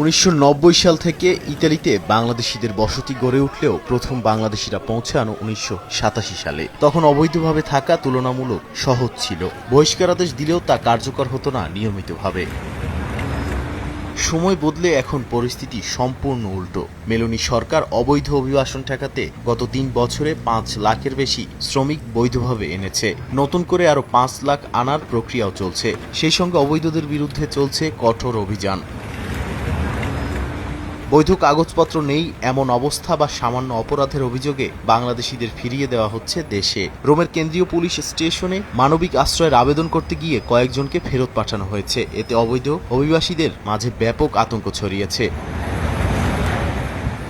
উনিশশো নব্বই সাল থেকে ইতালিতে বাংলাদেশিদের বসতি গড়ে উঠলেও প্রথম বাংলাদেশিরা পৌঁছানো উনিশশো সাতাশি সালে। তখন অবৈধভাবে থাকা তুলনামূলক সহজ ছিল। বহিষ্কারাদেশ দিলেও তা কার্যকর হতো না নিয়মিতভাবে। সময় বদলে এখন পরিস্থিতি সম্পূর্ণ উল্টো। মেলনি সরকার অবৈধ অভিবাসন ঠেকাতে গত তিন বছরে পাঁচ লাখের বেশি শ্রমিক বৈধভাবে এনেছে। নতুন করে আরও পাঁচ লাখ আনার প্রক্রিয়াও চলছে। সেই সঙ্গে অবৈধদের বিরুদ্ধে চলছে কঠোর অভিযান। বৈধ কাগজপত্র নেই, এমন অবস্থা বা সামান্য অপরাধের অভিযোগে বাংলাদেশিদের ফিরিয়ে দেওয়া হচ্ছে দেশে। রোমের কেন্দ্রীয় পুলিশ স্টেশনে মানবিক আশ্রয়ের আবেদন করতে গিয়ে কয়েকজনকে ফেরত পাঠানো হয়েছে। এতে অবৈধ অভিবাসীদের মাঝে ব্যাপক আতঙ্ক ছড়িয়েছে।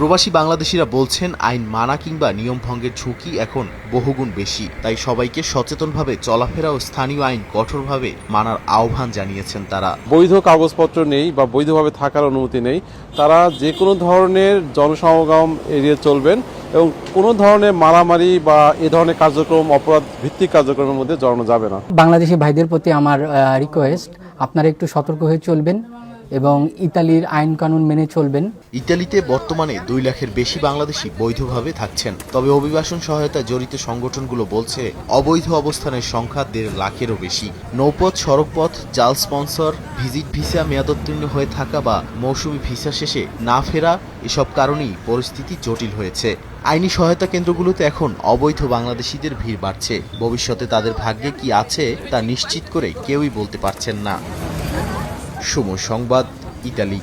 প্রবাসী বাংলাদেশিরা বলছেন আইন মানা কিংবা নিয়ম ভঙ্গের ঝুঁকি এখন বহুগুণ বেশি। তাই সবাইকে সচেতনভাবে চলাফেরা ও স্থানীয় আইন কঠোরভাবে মানার আহ্বান জানিয়েছেন তারা। বৈধ কাগজপত্র নেই বা বৈধভাবে থাকার অনুমতি নেই। তারা যে কোনো ধরনের জনসমাগম এড়িয়ে চলবেন এবং কোনো ধরনের মারামারি বা এ ধরনের কার্যক্রম অপরাধ ভিত্তিক কার্যক্রমের মধ্যে জড়ানো যাবে না। বাংলাদেশি ভাইদের প্রতি আমার রিকোয়েস্ট আপনারা একটু সতর্ক হয়ে চলবেন। এবং ইতালির আইন কানুন মেনে চলবেন। ইতালিতে বর্তমানে দুই লাখের বেশি বাংলাদেশি বৈধভাবে থাকছেন। তবে অভিবাসন সহায়তায় জড়িত সংগঠনগুলো বলছে, অবৈধ অবস্থানের সংখ্যা দেড় লাখেরও বেশি। নৌপথ, সড়কপথ, জাল স্পন্সর, ভিজিট ভিসা মেয়াদোত্তীর্ণ হয়ে থাকা বা মৌসুমি ভিসা শেষে না ফেরা, এসব কারণেই পরিস্থিতি জটিল হয়েছে। আইনি সহায়তা কেন্দ্রগুলোতে এখন অবৈধ বাংলাদেশিদের ভিড় বাড়ছে। ভবিষ্যতে তাদের ভাগ্যে কি আছে তা নিশ্চিত করে কেউই বলতে পারছেন না। সময় সংবাদ ইতালি।